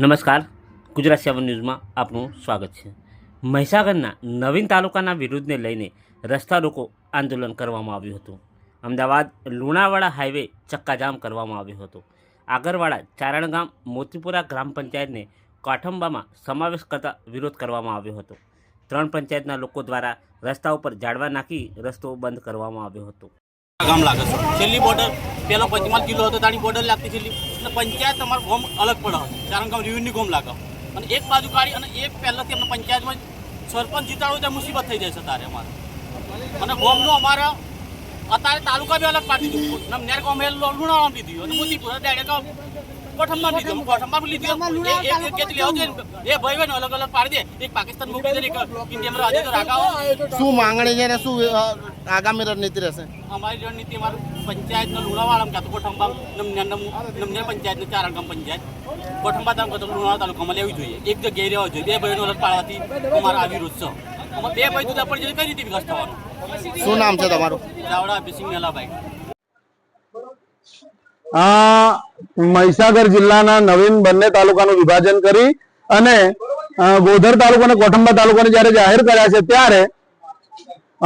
નમસ્કાર. ગુજરાત સેવન ન્યૂઝમાં આપનું સ્વાગત છે. મહીસાગરના નવીન તાલુકાના વિરુદ્ધને લઈને રસ્તા રોકો આંદોલન કરવામાં આવ્યું હતું. અમદાવાદ લુણાવાડા હાઈવે ચક્કાજામ કરવામાં આવ્યો હતો. આગરવાડા ચારણગામ મોતીપુરા ગ્રામ પંચાયતને કાઠંબામાં સમાવેશ કરતા વિરોધ કરવામાં આવ્યો હતો. ત્રણ પંચાયતના લોકો દ્વારા રસ્તા ઉપર જાળવા નાખી રસ્તો બંધ કરવામાં આવ્યો હતો. ગામ લાગે છે. છેલ્લી બોર્ડર પેલો પંચમહાલ જિલ્લો હતો તાણી બોર્ડર લાગતી છેલ્લી. અને પંચાયત તમારો ગોમ અલગ પડે કારણ કે રિવન્યુ ગોમ લાગે અને એક બાજુ કાઢી અને એક પહેલાંથી અમને પંચાયતમાં સરપંચ જીતાડો ત્યાં મુસીબત થઈ જાય છે તારે અમારે. અને ગામનું અમારે અત્યારે તાલુકા બી અલગ પાડી દીધું. નેર ગામ લુણાવામ લીધી અને મોતીપુર ડાયરેક્ટ કોઠંબા લીધી એક એક કેટલી એ ભાઈ બહેનો અલગ અલગ પાડી દે. એક પાકિસ્તાન મૂકી દે એક ઇન્ડિયામાં રાજ્ય તો રાખાવો શું માંગણી છે ને શું આગામી રણનીતિ રહેશે? અમારી રણનીતિ અમારી પંચાયતનો લુણાવાડામાં કાં તો કોઠંબા નમનેર પંચાયતને ચારણગામ પંચાયત. કોઠંબા તાલુકા તો લુણાવાડા તાલુકામાં લેવી જોઈએ. એક જગ્યાએ રહેવા જોઈએ. બે ભાઈનો અલગ પાડવાથી અમારા આવી રોજ છે. બે ભાઈ જુદા પડી જાય કઈ રીતે વિકાસ થવાનો? શું નામ છે તમારું? ચાવડા અભિસિંહ મેલાભાઈ. આ મહીસાગર જિલ્લાના નવીન બંને તાલુકાનું વિભાજન કરી અને ગોધર તાલુકો અને કોઠંબા તાલુકાને જ્યારે જાહેર કર્યા છે ત્યારે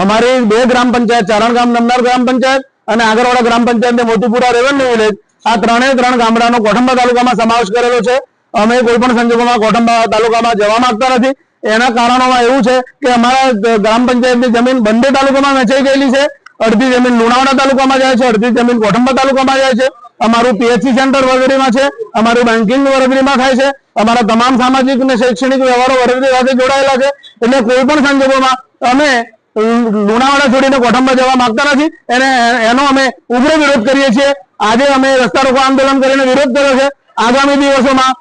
અમારી બે ગ્રામ પંચાયત ચારણગામ નમનાર ગ્રામ પંચાયત અને આગરવાડા ગ્રામ પંચાયત મોતીપુરા રેવન્યુ વિલેજ, આ ત્રણેય ત્રણ ગામડાનો કોઠંબા તાલુકામાં સમાવેશ કરેલો છે. અમે કોઈ પણ સંજોગોમાં કોઠંબા તાલુકામાં જવા માંગતા નથી. એના કારણોમાં એવું છે કે અમારા ગ્રામ પંચાયતની જમીન બંને તાલુકામાં વેચાઈ ગયેલી છે. અડધી જમીન લુણાવાડા તાલુકામાં જાય છે, અડધી જમીન કોઠંબા તાલુકામાં જાય છે. અમારું પીએચસી સેન્ટર વગેરેમાં છે, અમારું બેન્કિંગ વગેરેમાં થાય છે, અમારા તમામ સામાજિક અને શૈક્ષણિક વ્યવહારો વગેરે સાથે જોડાયેલા છે, એટલે કોઈ પણ સંજોગોમાં અમે લુણાવાડા છોડીને કોઠંબા જવા માંગતા નથી. એને, એનો અમે ઉગ્ર વિરોધ કરીએ છીએ. આજે અમે રસ્તા રોકો આંદોલન કરીને વિરોધ કર્યો છે. આગામી દિવસોમાં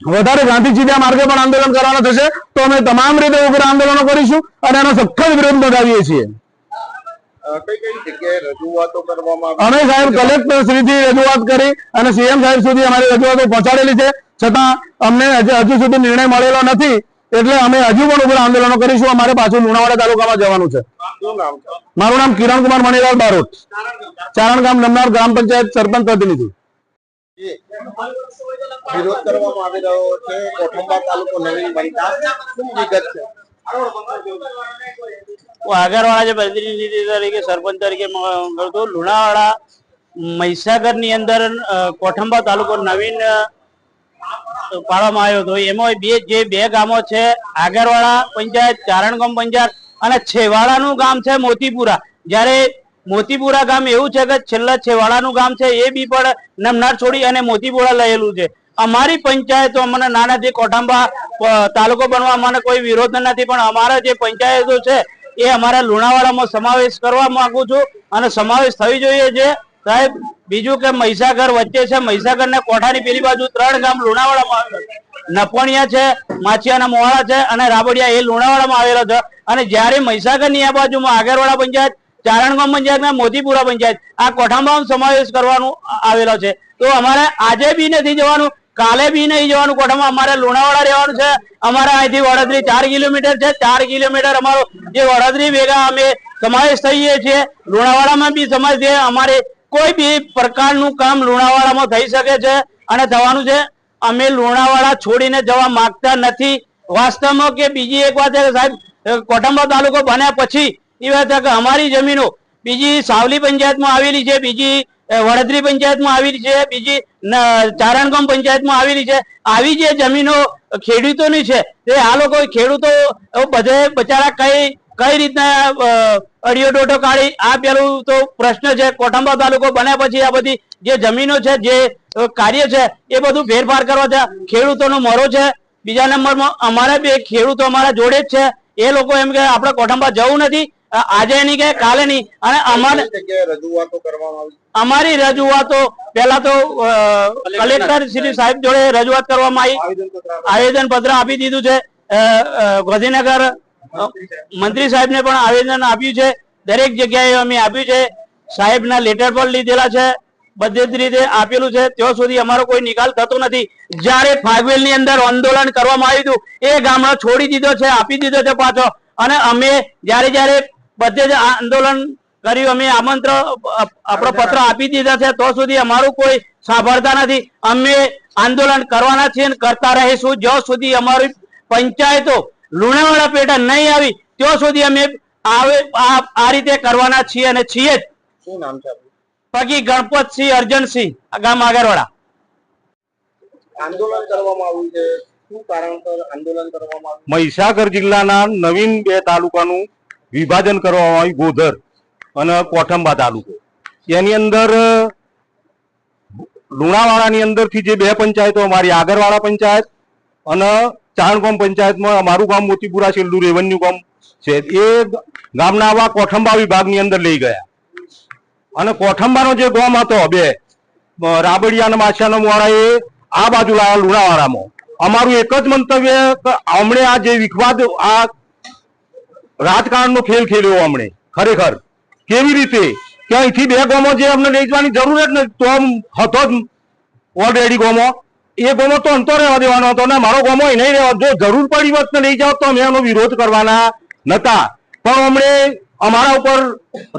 વધારે ગાંધી ચીડિયા માર્ગે પણ આંદોલન કરવાના થશે, તો અમે તમામ રીતે ઉગ્ર આંદોલનો કરીશું અને એનો સખત વિરોધ નોંધાવીએ છીએ કઈ કઈ જગ્યાએ રજૂઆતો કરવામાં અમે સાહેબ કલેક્ટર શ્રીથી રજૂઆત કરી અને સીએમ સાહેબ સુધી અમારી રજૂઆતો પહોંચાડેલી છે. છતાં અમને હજુ સુધી નિર્ણય મળેલો નથી. એટલે અમે હજુ પણ ઉપર આંદોલનો કરીશું. અમારે પાછું લુણાવાડા તાલુકામાં જવાનું છે. મારું નામ કિરણ કુમાર મણીલાલ બારોટ. ચારણગામ નમનાર ગ્રામ પંચાયત સરપંચ પ્રતિનિધિ. વિરોધ કરવામાં આવી રહ્યો છે. કોઠંબા તાલુકો નવીન વિગત છે? હું આગળવાળા જે પ્રતિનિધિ તરીકે, સરપંચ તરીકે હતો લુણાવાડા મહીસાગરની અંદર કોઠંબા તાલુકો નવીન પાડવામાં આવ્યો હતો. એમાં બે, જે બે ગામો છે આગરવાડા પંચાયત, ચારણગામ પંચાયત અને છેવાડાનું ગામ છે, મોતીપુરા. જ્યારે મોતીપુરા ગામ એવું છે કે છેલ્લા છેવાડાનું ગામ છે, એ બી પણ નમનાર છોડી અને મોતીપુરા લયેલું છે. અમારી પંચાયતો, અમને નાનાથી કોઠંબા તાલુકો બનવા અમને કોઈ વિરોધ નથી, પણ અમારા જે પંચાયતો છે એ અમારા લુણાવાડામાં સમાવેશ કરવા માંગુ છું અને સમાવેશ થવી જોઈએ છે. સાહેબ, બીજું કે મહીસાગર વચ્ચે છે. મહીસાગર ને કોઠાની પેલી બાજુ ત્રણ ગામ લુણાવાડામાં આવેલા. નપણિયા છે, માછિયાના મોહાળા છે અને રાબડિયા એ લુણાવાડામાં આવેલો છે. અને જ્યારે મહીસાગરની આ બાજુમાં આગરવાડા પંચાયત ચારણગામ પંચાયત અને મોતીપુરા પંચાયત આ કોઠામાં સમાવેશ કરવાનું આવેલો છે. તો અમારે આજે બી નથી જવાનું. કાલે બી નહીં જવાનું, કોઠામાં અમારે લુણાવાડા રહેવાનું છે. અમારે અહીંથી વડોદરી ચાર કિલોમીટર છે. ચાર કિલોમીટર અમારો જે વડોદરી ભેગા અમે સમાવેશ થઈએ છીએ. લુણાવાડામાં બી સમાજ છે. અમારે કોઈ બી પ્રકારનું કામ લુણાવાડામાં થઈ શકે છે અને થવાનું છે. અમે લુણાવાડા છોડીને જવા માંગતા નથી. વાસ્તવમાં કે બીજી એક વાત છે કે સાહેબ, કોઠંબા તાલુકો બન્યા પછી એ વાત છે કે અમારી જમીનો બીજી સાવલી પંચાયતમાં આવેલી છે, બીજી વડોદરી પંચાયતમાં આવેલી છે, બીજી ચારણગામ પંચાયતમાં આવેલી છે. આવી જે જમીનો ખેડૂતોની છે, તે આ લોકો ખેડૂતો બધે બચારા કઈ કઈ રીતના અડિયો ડોટો કાઢી, આ પેલું તો પ્રશ્ન છે. કોઠંબા તાલુકો બન્યા પછી આ બધી જે જમીનો છે, જે કાર્ય છે, એ બધું ફેરફાર કરવા છે. ખેડૂતોનો મોરો છે. બીજા નંબરમાં અમારે બે ખેડૂતો અમારા જોડે જ છે. એ લોકો એમ કે, આપણે કોઠંબા જવું નથી. આજે નહીં કે કાલે નહીં. અને અમારે રજૂઆતો કરવામાં આવી? અમારી રજૂઆતો પહેલા તો કલેક્ટર શ્રી સાહેબ જોડે રજૂઆત કરવામાં આવી. આવેદન પત્ર આપી. દીધું છે. ગાંધીનગર મંત્રી સાહેબને પણ આવેદન આપ્યું છે. દરેક જગ્યાએ અમે આપ્યું છે. સાહેબના લેટર પણ લીધેલા છે. બધી જ રીતે આપેલું છે. ત્યાં સુધી અમારો કોઈ નિકાલ થતો નથી. જ્યારે ફાગવેલની અંદર આંદોલન કરવામાં આવ્યું હતું એ ગામડો છોડી દીધો છે આપી દીધો છે પાછો. અને અમે જ્યારે જ્યારે બધે જ આંદોલન કર્યું. અમે આમંત્રણ આપણો પત્ર આપી દીધા છે. તો સુધી અમારું કોઈ સાંભળતા નથી. અમે આંદોલન કરવાના છીએ કરતા રહીશું. જ્યાં સુધી અમારી પંચાયતો લુણાવાડા પેટા નહીં આવી ત્યાં સુધી અમે આવે આ આ રીતે કરવાના છીએ અને છીએ જ. શું નામ છે? પગી ગણપતસિંહ અર્જનસિંહ આ ગામ આગળવાળા આંદોલન કરવામાં આવ્યું છે. શું કારણસર આંદોલન કરવામાં આવ્યું મહીસાગર જિલ્લાના નવીન બે તાલુકાનું વિભાજન કરવામાં આવ્યું, ગોધર અને કોઠંબા તાલુકો. એની અંદર લુણાવાડાની અંદરથી જે બે પંચાયતો, અમારી આગરવાડા પંચાયત અને ચાણગામ પંચાયતમાં અમારું ગામ મોતીપુરા છેલ્લું રેવન્યુ ગામ છે. એ ગામના આવા કોઠંબા વિભાગની અંદર લઈ ગયા. અને કોઠંબાનો જે ગામ હતો, બે રાબડિયા અને માછિયાનો મોડા એ આ બાજુ લાવ્યા લુણાવાડામાં. અમારું એક જ મંતવ્ય હમણે આ જે વિખવાદ, આ રાજકારણનો ખેલ ખેલ્યો અમને ખરેખર. કેવી રીતે? કે અહીંથી બે ગોમો જે અમને વેચવાની જરૂર જ નથી તો હતો જ ઓલરેડી ગોમો. એ ગોમો તો અંતો રહેવા દેવાનો હતો ને મારો ગોમો એ નહીં રહેવા જો જરૂર પડી વખત લઈ જાઓ તો અમે એનો વિરોધ કરવાના નતા. પણ અમને અમારા ઉપર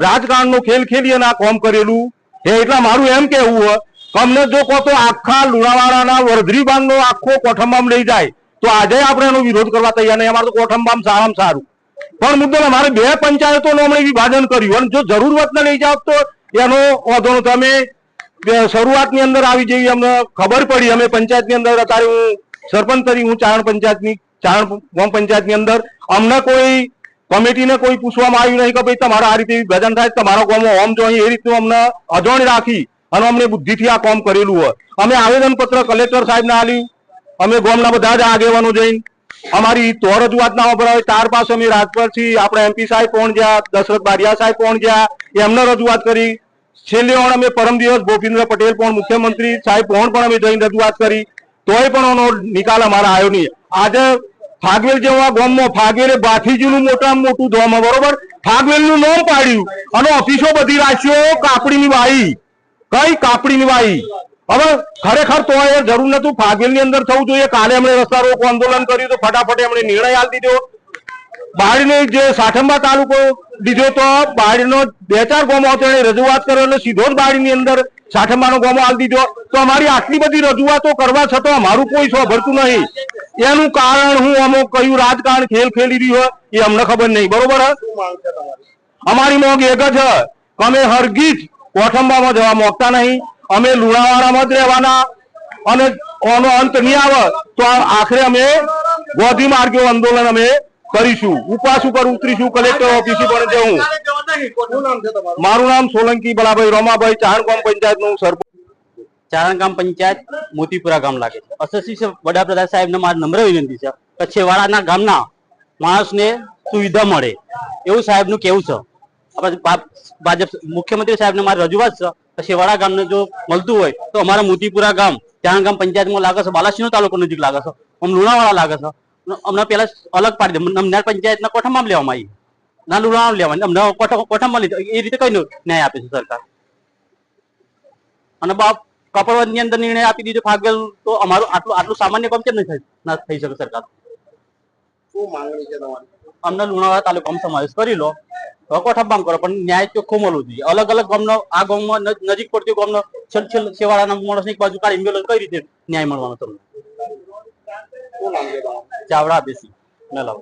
રાજકારણનો ખેલ ખેલી અને આ કોમ કરેલું. હે એટલે મારું એમ કેવું હોય અમને જો કહો તો આખા લુણાવાડાના વરધરી બાંધનો આખો કોઠંબામ લઈ જાય, તો આજે આપણે એનો વિરોધ કરવા તૈયાર નહીં. અમારે તો કોઠંબામ સારામાં સારું. પણ મુદ્દો મારે બે પંચાયતોનું હમણાં વિભાજન કર્યું અને જો જરૂરત લઈ જાવ તો એનો વાંધો તમે શરૂઆતની અંદર આવી જેવી અમને ખબર પડી. અમે પંચાયતની અંદર, અત્યારે હું સરપંચ તરીકે હું ચારણ પંચાયતની, ચારણ ગ્રામ પંચાયતની અંદર. અમને કોઈ કમિટીને કોઈ પૂછવામાં આવ્યું નહીં કે ભાઈ તમારા આ રીતે વિભાજન થાય, તમારો ગામમાં હોમ જો એ રીતનું અમને અજોણી રાખી અને અમને બુદ્ધિથી આ કામ કરેલું હોય. અમે આવેદનપત્ર કલેક્ટર સાહેબને આલ્યું અમે ગામના બધા જ આગેવાનો જઈને અમારી તો રજૂઆત ના વપરાય તાર પાસે અમે રાજપરથી આપણે એમપી સાહેબ પહોંચ દશરથ બારિયા સાહેબ પહોંચ એમને રજૂઆત કરી. છેલ્લે પણ અમે પરમ દિવસ ભૂપેન્દ્ર પટેલ પણ મુખ્યમંત્રી સાહેબ પણ પણ અમે જઈને રજૂઆત કરી. તોય પણ એનો નિકાલ અમારા આવ્યો નહીં. આજે ફાગવેલ જેવા ગામમાં ફાગવેલે બાથીજીનું મોટામાં મોટું ધોમ બરોબર? ફાગવેલનું નામ પાડ્યું. અને ઓફિસો બધી રાખ્યો કાપડીની વાઈ કઈ કાપડીની વાઈ હવે ખરેખર તો એ જરૂર નતું ફાગવેલની અંદર થવું જોઈએ. કાલે એમણે રસ્તા રોકો આંદોલન કર્યું તો ફટાફટ એમણે નિર્ણય આપી દીધો. બાળીનો જે સાઠંબા તાલુકો દીધો તો બાળીનો બે ચાર ગોમો હતો એને રજૂઆત કર્યો એટલે સીધો જ બાળીની અંદર સાઠંબાનો ગોમો આપી દીધો. તો અમારી આટલી બધી રજૂઆતો કરવા છતાં અમારું કોઈ સાંભળતું નહીં. એનું કારણ હું અમુક કયું રાજકારણ ખેલ ખેલી રહ્યું હોય એ અમને ખબર નહીં. બરોબર અમારી મોગ એક જ અમે હરગીજ કોઠંબામાં જવા માંગતા નહીં. અમે લુણાવાડામાં જ રહેવાના અને આનો અંત નહીં આવે તો આખરે અમે ગોધી માર્ગે આંદોલન અમે કરીશું. ઉપવાસ ઉપર ઉતરીશું કલેક્ટર ઓફિસે પણ જવું મારું નામ સોલંકી બલાભાઈ રોમાભાઈ ચારણગામ પંચાયતનું સરપંચ. ચારણગામ પંચાયત, મોતીપુરા ગામ લાગે છે. અસસ્ય વડાપ્રધાન સાહેબને મારી નમ્ર વિનંતી છે. કચ્છેવાડાના ગામના માણસને સુવિધા મળે. એવું સાહેબનું કેવું છે. ભાજપ મુખ્યમંત્રી સાહેબને મારી રજૂઆત છે. કે છેવાડા ગામને જો મળતું હોય તો અમારા મોતીપુરા ગામ ચારણગામ પંચાયતમાં લાગે છે બાલાસિંહ તાલુકો નજીક લાગે છે. આમ લુણાવાડા લાગે છે. અમને પેલા અલગ પાડી દે, અમને પંચાયતના કોઠામાં લેવામાં આવી. ના લુણાવાડા લેવાની અમને કોઠામાં લીધો. એ રીતે કઈ ન્યાય આપે છે સરકાર. અને બાપ કપડવંજની અંદર નિર્ણય આપી દીધો ફાગેલ, તો અમારું આટલું આટલું સામાન્ય કામ કેમ નહીં થઈ શકે સરકાર? શું માંગણી છે તમારી? અમને લુણાવાડા તાલુકામાં સમાવેશ કરી લો તો કોઠાબામ કરો પણ ન્યાય ચોખ્ખો મળવો જોઈએ. અલગ અલગ ગામનો આ ગામમાં નજીક પડતી ગામનો છેલ્લે છેલ્લે છેવાડાના માણસ એક બાજુ કાઢી મેલો કઈ રીતે ન્યાય મળવાનો તમને. ચાવડા બેસી મેલાવ